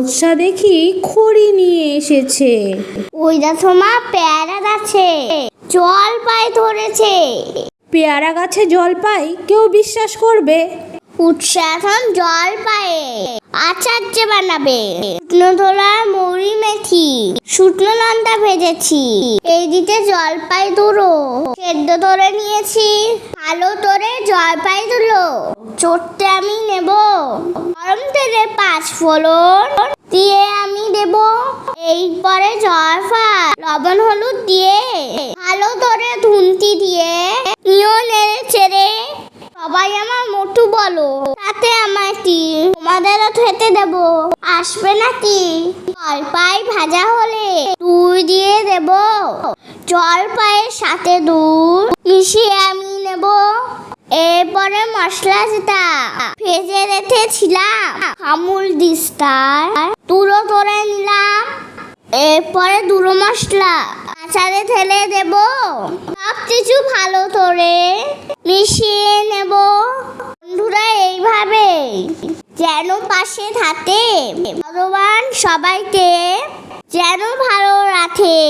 উৎসাহ দেখি খড়ি নিয়ে এসেছে। ওই দেখো মা পেয়ারা গাছে। জল পায়ে ধরেছে। পেয়ারা গাছে জল পাই কেউ বিশ্বাস করবে? উৎসাহ এখন জল পায়ে। আচার যে বানাবে। শুকনো ধরা মুড়ি মেথি। শুকনো লঙ্কা ভেজেছি। এই দিতে জলপাই দুটো সেদ্ধ ধরে নিয়েছি। ভালো করে জলপাই দুলো চটতে আমি নেব। গরম তেলে পাঁচ ফোড়ন দিয়ে আমি দেব। এই পরে জলফাই লবণ হলুদ দিয়ে, ভালো করে ধুনতি দিয়ে নিও নেড়ে চেড়ে সবাই আমার মোটু বলো, তাতে আমার কি? তোমাদেরও খেতে দেব। আসবে নাকি? জলপাই ভাজা হলে দুধ দিয়ে দেব। জলপাইয়ের সাথে দুধ এরপরে মশলা যেটা। ভেজে রেখেছিলাম। আমুল দিস্তার তুলো করে নিলাম। এরপরে দুটো মশলা। আচারে ঢেলে দেব। সব কিছু ভালো করে মিশিয়ে নেব। বন্ধুরা, এইভাবে যেন পাশে থাকে। ভগবান সবাইকে যেন ভালো রাখে।